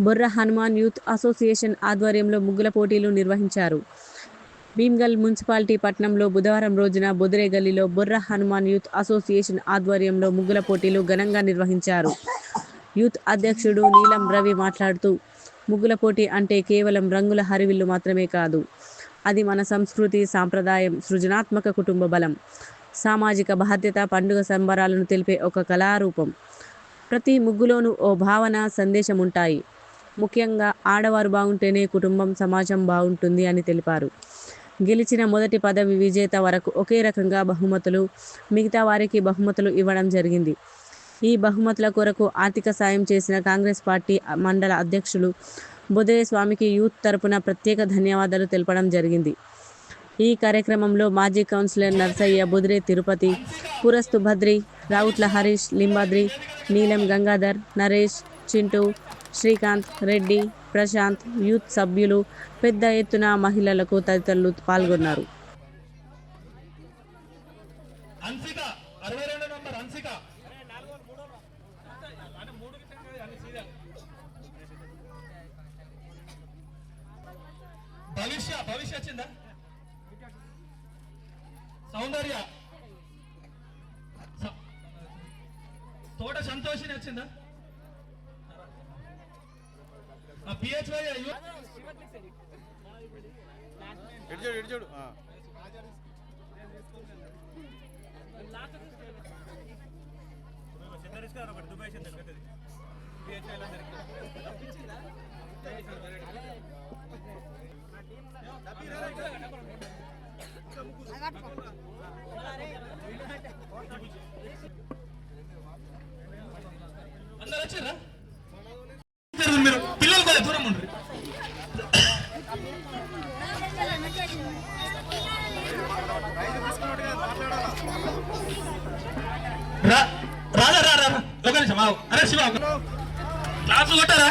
బొర్ర Hanuman youth association ఆధ్వర్యంలో ముగ్గుల పోటీలు నిర్వహించారు. భీమ్గల్ మున్సిపాలిటీ పట్టణంలో బుధవారం రోజున బుదిరే గల్లీలో బొర్ర హనుమాన్ యూత్ అసోసియేషన్ ఆధ్వర్యంలో ముగ్గుల పోటీలు ఘనంగా నిర్వహించారు. యూత్ అధ్యక్షుడు నీలం రవి మాట్లాడుతూ ముగ్గుల పోటీ అంటే కేవలం రంగుల హరివిల్లు మాత్రమే కాదు. అది మన సంస్కృతి సాంప్రదాయం సృజనాత్మక కుటుంబ బలం సామాజిక బాధ్యత పండుగ సంబరాలను తెలిపే ఒక కళారూపం. ప్రతి ముగ్గులోనూ ఓ భావన సందేశం ఉంటాయి. ముఖ్యంగా ఆడవారు బాగుంటేనే కుటుంబం సమాజం బాగుంటుంది అని తెలిపారు. గెలిచిన మొదటి పదవి విజేత వరకు ఒకే రకంగా బహుమతులు మిగతా వారికి బహుమతులు ఇవ్వడం జరిగింది. ఈ బహుమతుల కొరకు ఆర్థిక సాయం చేసిన కాంగ్రెస్ పార్టీ మండల అధ్యక్షులు బుదరే స్వామికి యూత్ తరపున ప్రత్యేక ధన్యవాదాలు తెలపడం జరిగింది. ఈ కార్యక్రమంలో మాజీ కౌన్సిలర్ నర్సయ్య బుదిరే తిరుపతి పురస్తు భద్రి రావుట్ల హరీష్ లింబాద్రి నీలం గంగాధర్ నరేష్ చింటూ శ్రీకాంత్ రెడ్డి ప్రశాంత్ యూత్ సభ్యులు పెద్ద ఎత్తున మహిళలకు తదితరులు పాల్గొన్నారు. భవిష్య భవిష్య వచ్చిందా? సౌందర్య. తోట సంతోషిని వచ్చిందా? పిహెచ్వై ఇడిచాడు ఇడిచాడు అందరు రా రాదా. ఒక నిమిషం. అరే శివ క్లాసు కొట్టారా?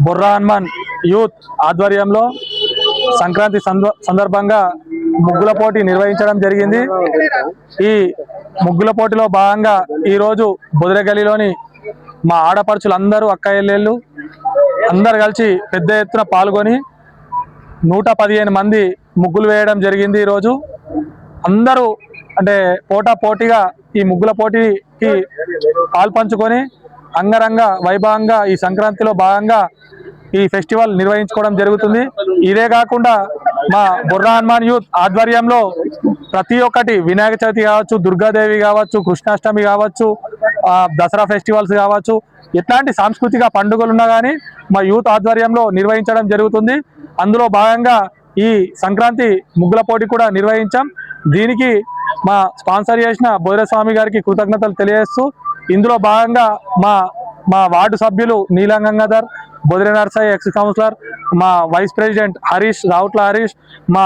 బుర్రా హనుమాన్ యూత్ ఆధ్వర్యంలో సంక్రాంతి సంద- సందర్భంగా ముగ్గుల పోటీ నిర్వహించడం జరిగింది. ఈ ముగ్గుల పోటీలో భాగంగా ఈరోజు బుదిరగలిలోని మా ఆడపడుచులు అందరూ అక్కయ్యలు అందరు కలిసి పెద్ద ఎత్తున పాల్గొని నూట పదిహేను మంది ముగ్గులు వేయడం జరిగింది ఈరోజు. అందరూ అంటే పోటా పోటీగా ఈ ముగ్గుల పోటీకి పాల్పంచుకొని అంగరంగ వైభవంగా ఈ సంక్రాంతిలో భాగంగా ఈ ఫెస్టివల్ నిర్వహించుకోవడం జరుగుతుంది. ఇదే కాకుండా మా బుర్రా హనుమాన్ యూత్ ఆధ్వర్యంలో ప్రతి ఒక్కటి వినాయక చవితి కావచ్చు దుర్గాదేవి కావచ్చు కృష్ణాష్టమి కావచ్చు దసరా ఫెస్టివల్స్ కావచ్చు ఎట్లాంటి సాంస్కృతిక పండుగలు ఉన్నా కానీ మా యూత్ ఆధ్వర్యంలో నిర్వహించడం జరుగుతుంది. అందులో భాగంగా ఈ సంక్రాంతి ముగ్గుల పోటీ కూడా నిర్వహించాం. దీనికి మా స్పాన్సర్ చేసిన బోరస్వామి గారికి కృతజ్ఞతలు తెలియజేస్తూ ఇందులో భాగంగా మా మా వార్డు సభ్యులు నీలం గంగాధర్ బొదిరి నర్సాయి ఎక్స్ కౌన్సిలర్ మా వైస్ ప్రెసిడెంట్ హరీష్ రావుట్ల హరీష్ మా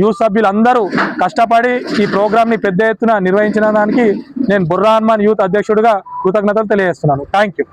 యూత్ సభ్యులందరూ కష్టపడి ఈ ప్రోగ్రామ్ని పెద్ద ఎత్తున నిర్వహించిన దానికి నేను బుర్రా హనుమాన్ యూత్ అధ్యక్షుడిగా కృతజ్ఞతలు తెలియజేస్తున్నాను. Thank you.